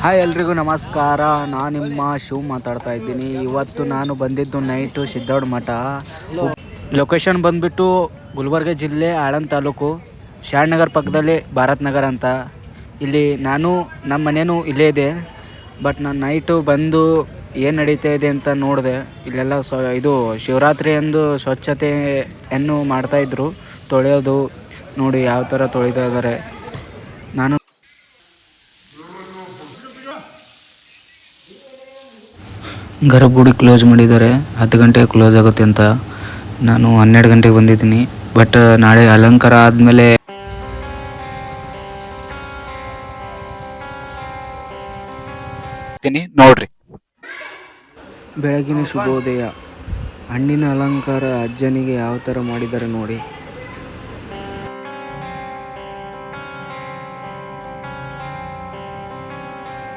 Hi ಎಲ್ರಿಗೂ ನಮಸ್ಕಾರ. ನಾನು ನಿಮ್ಮ ಶಿವ್ ಮಾತಾಡ್ತಾ ಇದ್ದೀನಿ. ಇವತ್ತು ನಾನು ಬಂದಿದ್ದು ನೈಟು ಸಿದ್ದೋಡ್ ಮಠ. ಲೊಕೇಶನ್ ಬಂದ್ಬಿಟ್ಟು ಗುಲ್ಬರ್ಗ ಜಿಲ್ಲೆ, ಆಳನ್ ತಾಲೂಕು, ಶಾಣ್ನಗರ್ ಪಕ್ಕದಲ್ಲಿ ಭಾರತ್ ನಗರ್ ಅಂತ. ಇಲ್ಲಿ ನಾನು ನಮ್ಮ ಮನೇನು ಇಲ್ಲೇ ಇದೆ. ಬಟ್ ನಾನು ನೈಟು ಬಂದು ಏನು ನಡೀತಾ ಇದೆ ಅಂತ ನೋಡಿದೆ. ಇಲ್ಲೆಲ್ಲ ಸ್ವ, ಇದು ಶಿವರಾತ್ರಿ ಎಂದು ಸ್ವಚ್ಛತೆಯನ್ನು ಮಾಡ್ತಾಯಿದ್ರು ತೊಳೆಯೋದು, ನೋಡಿ ಯಾವ ಥರ ತೊಳಿತಾ ಇದ್ದಾರೆ ನಾನು ಗರ್ಭಗುಡಿ ಕ್ಲೋಸ್ ಮಾಡಿದ್ದಾರೆ. ಹತ್ತು ಗಂಟೆಗೆ ಕ್ಲೋಸ್ ಆಗುತ್ತೆ ಅಂತ. ನಾನು ಹನ್ನೆರಡು ಗಂಟೆಗೆ ಬಂದಿದ್ದೀನಿ. ಬಟ್ ನಾಳೆ ಅಲಂಕಾರ ಆದಮೇಲೆ ನೋಡ್ರಿ. ಬೆಳಗಿನ ಶುಭೋದಯ. ಹಣ್ಣಿನ ಅಲಂಕಾರ ಅಜ್ಜನಿಗೆ ಯಾವ ಥರ ಮಾಡಿದ್ದಾರೆ ನೋಡಿ.